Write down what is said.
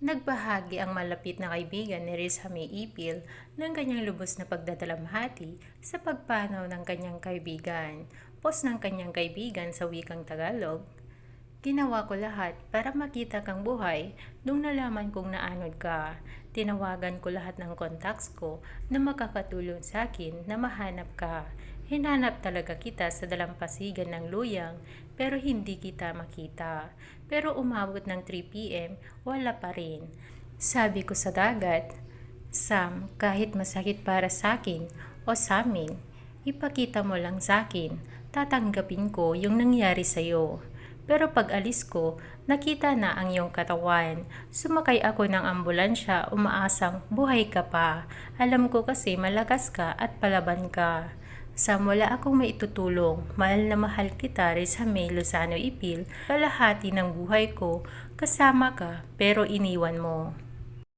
Nagbahagi ang malapit na kaibigan ni Riz Hami Ipil ng kanyang lubos na pagdadalamhati sa pagpanaw ng kanyang kaibigan. Post ng kanyang kaibigan sa wikang Tagalog, Ginawa ko lahat para makita kang buhay nung nalaman kong naanod ka. Tinawagan ko lahat ng contacts ko na makakatulong sa akin na mahanap ka. Hinanap talaga kita sa dalampasigan ng luyang pero hindi kita makita. Pero umabot ng 3pm, wala pa rin. Sabi ko sa dagat, Sam, kahit masakit para sa akin o sa amin, ipakita mo lang sa akin, tatanggapin ko yung nangyari sa'yo. Pero pag alis ko, nakita na ang iyong katawan. Sumakay ako ng ambulansya, umaasang buhay ka pa. Alam ko kasi malakas ka at palaban ka. Sa mula akong maitutulong, mahal na mahal kita May Lozano Ipil, kalahati ng buhay ko, kasama ka pero iniwan mo.